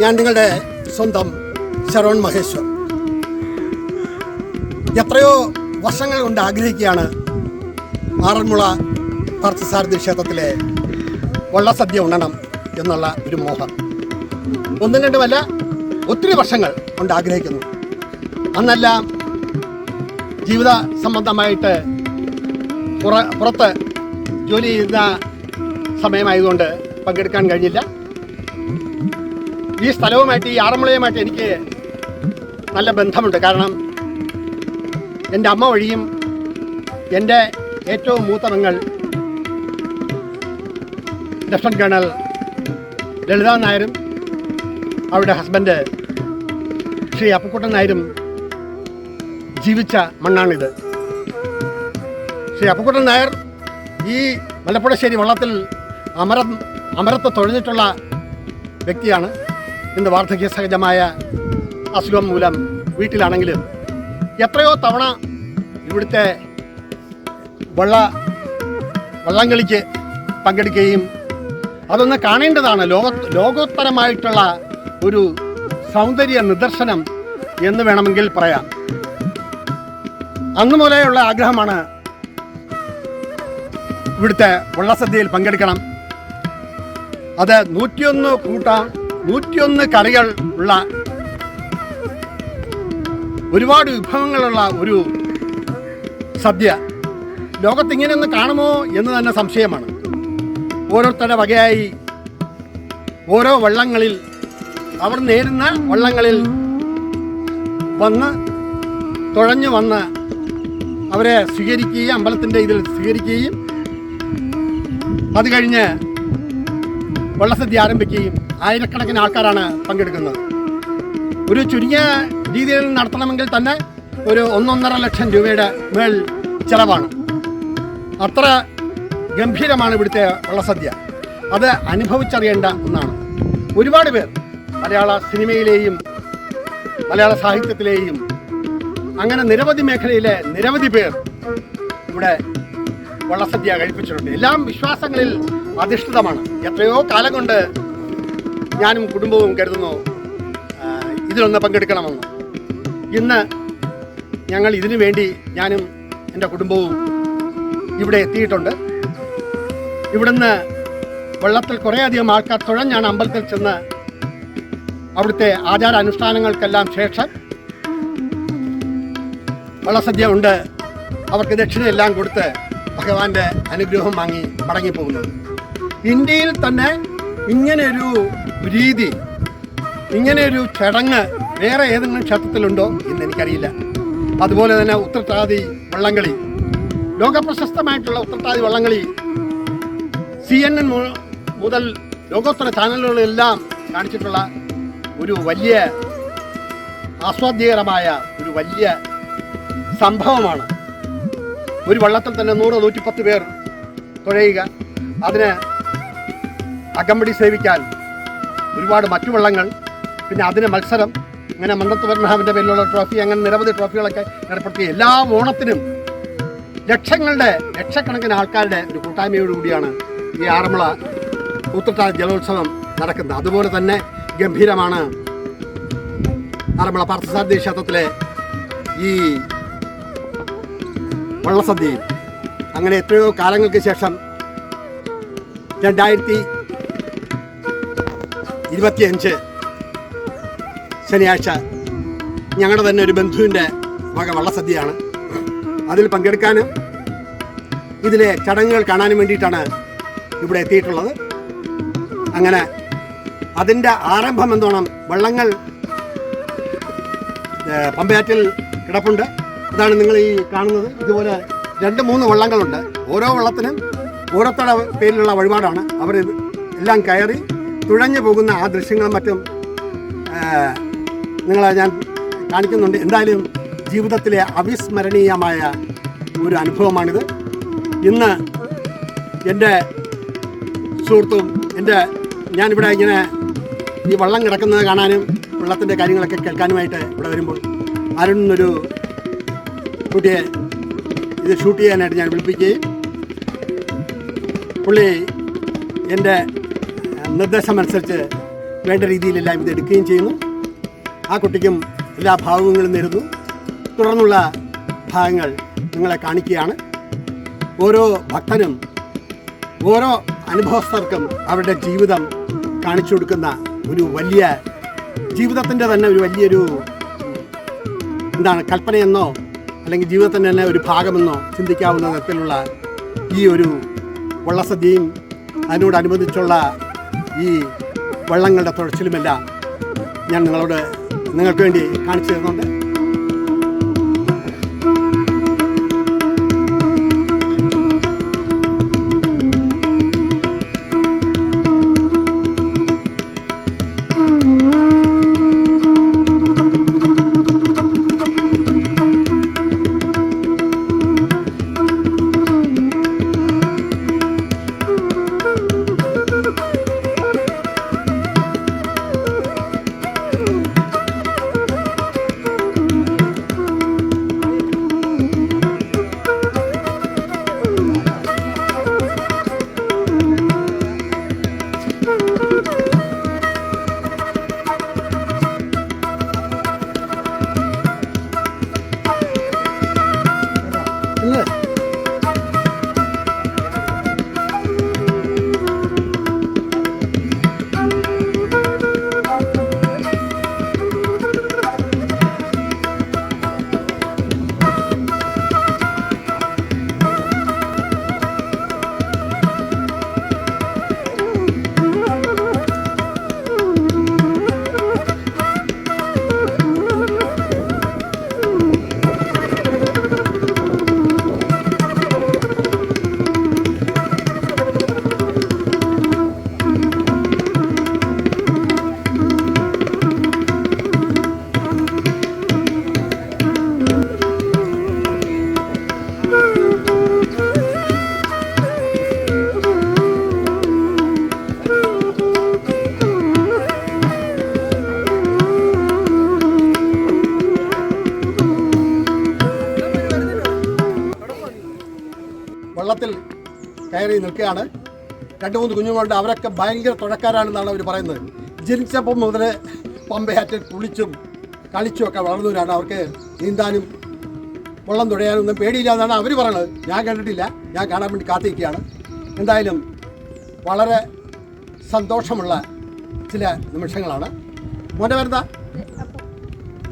ഞാൻ നിങ്ങളുടെ സ്വന്തം ശരവൺ മഹേശ്വർ. എത്രയോ വർഷങ്ങൾ കൊണ്ട് ആഗ്രഹിക്കുകയാണ് ആറന്മുള പാർത്ഥസാരഥി ക്ഷേത്രത്തിലെ വള്ളസദ്യ ഉണ്ണണം എന്നുള്ള ഒരു മോഹം. ഒന്നും രണ്ടുമല്ല ഒത്തിരി വർഷങ്ങൾ കൊണ്ട് ആഗ്രഹിക്കുന്നു. അന്നെല്ലാം ജീവിത സംബന്ധമായിട്ട് പുറ പുറത്ത് ജോലി ചെയ്യുന്ന സമയമായതുകൊണ്ട് പങ്കെടുക്കാൻ കഴിഞ്ഞില്ല. ഈ സ്ഥലവുമായിട്ട് ഈ ആറന്മുളയുമായിട്ട് എനിക്ക് നല്ല ബന്ധമുണ്ട്. കാരണം എന്റെ അമ്മ വഴിയും എന്റെ ഏറ്റവും മൂത്ത മങ്ങൾ ലഫ്റ്റനന്റ് കേണൽ ലളിത നായരും അവരുടെ ഹസ്ബൻഡ് ശ്രീ അപ്പക്കുട്ടൻ നായരും ജീവിച്ച മണ്ണാണിത്. ശ്രീ അപ്പക്കുട്ടൻ നായർ ഈ മലപ്പുഴശ്ശേരി വള്ളത്തിൽ അമരം അമരത്ത് തൊഴിഞ്ഞിട്ടുള്ള വ്യക്തിയാണ്. ഇന്ന് വാർദ്ധക്യ സഹജമായ അസുഖം മൂലം വീട്ടിലാണെങ്കിലും എത്രയോ തവണ ഇവിടുത്തെ വള്ള വള്ളംകളിക്ക് പങ്കെടുക്കുകയും അതൊന്ന് കാണേണ്ടതാണ്. ലോക ലോകോത്തരമായിട്ടുള്ള ഒരു സൗന്ദര്യ നിദർശനം എന്ന് വേണമെങ്കിൽ പറയാം. അന്ന് മുതലെയുള്ള ആഗ്രഹമാണ് ഇവിടുത്തെ വള്ളസദ്യയിൽ പങ്കെടുക്കണം. അത് നൂറ്റിയൊന്ന് കൂട്ടാം നൂറ്റിയൊന്ന് കറികൾ ഉള്ള ഒരുപാട് വിഭവങ്ങളുള്ള ഒരു സദ്യ. ലോകത്ത് ഇങ്ങനെയൊന്ന് കാണുമോ എന്ന് തന്നെ സംശയമാണ്. ഓരോരുത്തരുടെ വകയായി ഓരോ വള്ളങ്ങളിൽ അവർ നേരുന്ന വള്ളങ്ങളിൽ വന്ന് തുഴഞ്ഞു വന്ന് അവരെ സ്വീകരിക്കുകയും അമ്പലത്തിന്റെ ഇതിൽ സ്വീകരിക്കുകയും അത് കഴിഞ്ഞ് വള്ളസദ്യ ആരംഭിക്കുകയും ആയിരക്കണക്കിന് ആൾക്കാരാണ് പങ്കെടുക്കുന്നത്. ഒരു ചുരുങ്ങിയ രീതിയിൽ നടത്തണമെങ്കിൽ തന്നെ ഒരു ഒന്നൊന്നര ലക്ഷം രൂപയുടെ മേൽ ചിലവാണ്. അത്ര ഗംഭീരമാണ് ഇവിടുത്തെ വള്ളസദ്യ. അത് അനുഭവിച്ചറിയേണ്ട ഒന്നാണ്. ഒരുപാട് പേർ മലയാള സിനിമയിലെയും മലയാള സാഹിത്യത്തിലെയും അങ്ങനെ നിരവധി മേഖലയിലെ നിരവധി പേർ ഇവിടെ വള്ളസദ്യ കഴിപ്പിച്ചിട്ടുണ്ട്. എല്ലാം വിശ്വാസങ്ങളിൽ അധിഷ്ഠിതമാണ്. എത്രയോ കാലം കൊണ്ട് ഞാനും കുടുംബവും കരുതുന്നു ഇതിലൊന്ന് പങ്കെടുക്കണമെന്ന്. ഇന്ന് ഞങ്ങൾ ഇതിനു വേണ്ടി ഞാനും എന്റെ കുടുംബവും ഇവിടെ എത്തിയിട്ടുണ്ട്. ഇവിടുന്ന് വെള്ളത്തിൽ കുറേയധികം ആൾക്കാർ തുഴഞ്ഞാണ് അമ്പലത്തിൽ ചെന്ന് അവിടുത്തെ ആചാര അനുഷ്ഠാനങ്ങൾക്കെല്ലാം ശേഷം വള്ളസദ്യ ഉണ്ട്. അവർക്ക് ദക്ഷിണയെല്ലാം കൊടുത്ത് ഭഗവാന്റെ അനുഗ്രഹം വാങ്ങി മടങ്ങിപ്പോകുന്നത്. ഇന്ത്യയിൽ തന്നെ ഇങ്ങനെയൊരു രീതി ഇങ്ങനെയൊരു ചടങ്ങ് വേറെ ഏതെങ്കിലും ക്ഷേത്രത്തിലുണ്ടോ എന്ന് എനിക്കറിയില്ല. അതുപോലെ തന്നെ ഉത്രട്ടാതി വള്ളംകളി ലോകപ്രശസ്തമായിട്ടുള്ള ഉത്രട്ടാതി വള്ളംകളി സി എൻ എൻ മുതൽ ലോകോത്തര ചാനലുകളെല്ലാം കാണിച്ചിട്ടുള്ള ഒരു വലിയ ആസ്വാദ്യകരമായ ഒരു വലിയ സംഭവമാണ്. ഒരു വള്ളത്തിൽ തന്നെ നൂറ് നൂറ്റിപ്പത്ത് പേർ തുഴയുക. അതിന് അകമ്പടി സേവിക്കാൻ ഒരുപാട് മറ്റു വള്ളങ്ങൾ പിന്നെ അതിന് മത്സരം അങ്ങനെ മന്നത്ത് പത്മനാഭന്റെ പേരിലുള്ള ട്രോഫി അങ്ങനെ നിരവധി ട്രോഫികളൊക്കെ ഏർപ്പെടുത്തി എല്ലാ ഓണത്തിനും ലക്ഷങ്ങളുടെ ലക്ഷക്കണക്കിന് ആൾക്കാരുടെ ഒരു കൂട്ടായ്മയോടുകൂടിയാണ് ഈ ആറന്മുള ഉത്രട്ടാതി ജലോത്സവം നടക്കുന്നത്. അതുപോലെ തന്നെ ഗംഭീരമാണ് ആറന്മുള പാർത്ഥസാരഥി ക്ഷേത്രത്തിലെ ഈ വള്ളസദ്യയിൽ. അങ്ങനെ എത്രയോ കാലങ്ങൾക്ക് ശേഷം രണ്ടായിരത്തി ഇരുപത്തിയഞ്ച് ശനിയാഴ്ച ഞങ്ങളുടെ തന്നെ ഒരു ബന്ധുവിന്റെ വക വള്ളസദ്യയാണ്. അതിൽ പങ്കെടുക്കാനും ഇതിലെ ചടങ്ങുകൾ കാണാനും വേണ്ടിയിട്ടാണ് ഇവിടെ എത്തിയിട്ടുള്ളത്. അങ്ങനെ അതിന്റെ ആരംഭം എന്തോണം? വള്ളങ്ങൾ പമ്പയാറ്റിൽ കിടപ്പുണ്ട്. അതാണ് നിങ്ങൾ ഈ കാണുന്നത്. ഇതുപോലെ രണ്ട് മൂന്ന് വള്ളങ്ങളുണ്ട്. ഓരോ വള്ളത്തിനും ഓരോരുത്തരുടെ പേരിലുള്ള വഴിപാടാണ്. അവർ എല്ലാം കയറി തുഴഞ്ഞു പോകുന്ന ആ ദൃശ്യങ്ങളും മറ്റും നിങ്ങളെ ഞാൻ കാണിക്കുന്നുണ്ട്. എന്തായാലും ജീവിതത്തിലെ അവിസ്മരണീയമായ ഒരു അനുഭവമാണിത്. ഇന്ന് എന്റെ സുഹൃത്തും എന്റെ ഞാനിവിടെ ഇങ്ങനെ ഈ വള്ളം കിടക്കുന്നത് കാണാനും വെള്ളത്തിന്റെ കാര്യങ്ങളൊക്കെ കേൾക്കാനുമായിട്ട് ഇവിടെ വരുമ്പോൾ അരുൺ എന്നൊരു കുട്ടിയെ ഇത് ഷൂട്ട് ചെയ്യാനായിട്ട് ഞാൻ വിളിപ്പിക്കുകയും പുള്ളി എന്റെ നിർദ്ദേശമനുസരിച്ച് വേണ്ട രീതിയിലെല്ലാം ഇത് എടുക്കുകയും ചെയ്യുന്നു. ആ കുട്ടിക്കും എല്ലാ ഭാവങ്ങളും നേരുന്നു. തുടർന്നുള്ള ഭാഗങ്ങൾ നിങ്ങളെ കാണിക്കുകയാണ്. ഓരോ ഭക്തനും ഓരോ അനുഭവസ്ഥർക്കും അവരുടെ ജീവിതം കാണിച്ചു കൊടുക്കുന്ന ഒരു വലിയ ജീവിതത്തിന്റെ തന്നെ ഒരു വലിയൊരു എന്താണ് കൽപ്പനയെന്നോ അല്ലെങ്കിൽ ജീവിതത്തിന്റെ തന്നെ ഒരു ഭാഗമെന്നോ ചിന്തിക്കാവുന്ന തരത്തിലുള്ള ഈ ഒരു വള്ളസദ്യയും അതിനോടനുബന്ധിച്ചുള്ള ഈ വള്ളങ്ങളുടെ തുഴച്ചിലുമെല്ലാം ഞാൻ നിങ്ങളോട് നിങ്ങൾക്ക് വേണ്ടി കാണിച്ചു തരുന്നുണ്ട്. വള്ളത്തിൽ കയറി നിൽക്കുകയാണ്. രണ്ട് മൂന്ന് കുഞ്ഞുങ്ങളുണ്ട്. അവരൊക്കെ ഭയങ്കര തുഴക്കാരാണെന്നാണ് അവർ പറയുന്നത്. ജനിച്ചപ്പം മുതൽ പമ്പയാറ്റിൽ കുളിച്ചും കളിച്ചും ഒക്കെ വളർന്നവരാണ്. അവർക്ക് നീന്താനും വള്ളം തുഴയാനൊന്നും പേടിയില്ല എന്നാണ് അവർ പറയുന്നത് ഞാൻ കണ്ടിട്ടില്ല. ഞാൻ കാണാൻ വേണ്ടി കാത്തിരിക്കുകയാണ്. എന്തായാലും വളരെ സന്തോഷമുള്ള ചില നിമിഷങ്ങളാണ്. മോന്റെ വരുന്ന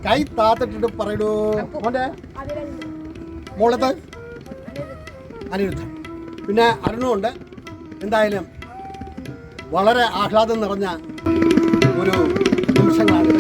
കൈ താത്തിട്ടിട്ട് പറയൂ മോന്റെ? മോളത്ത് അനിരുദ്ധൻ. പിന്നെ അരുണുണ്ട്. എന്തായാലും വളരെ ആഹ്ലാദം നിറഞ്ഞ ഒരു നിമിഷങ്ങളാണ്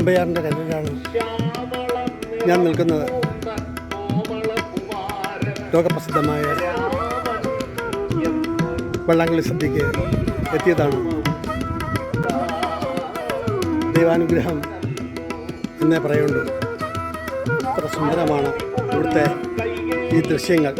അമ്പയാറിന്റെ കല്ലിലാണ് ഞാൻ നിൽക്കുന്നത്. ലോകപ്രസിദ്ധമായ വള്ളംകളി സദ്യക്ക് എത്തിയതാണ് ദൈവാനുഗ്രഹം എന്നേ പറയുള്ളൂ. അത്ര സുന്ദരമാണ് ഇവിടുത്തെ ഈ ദൃശ്യങ്ങൾ.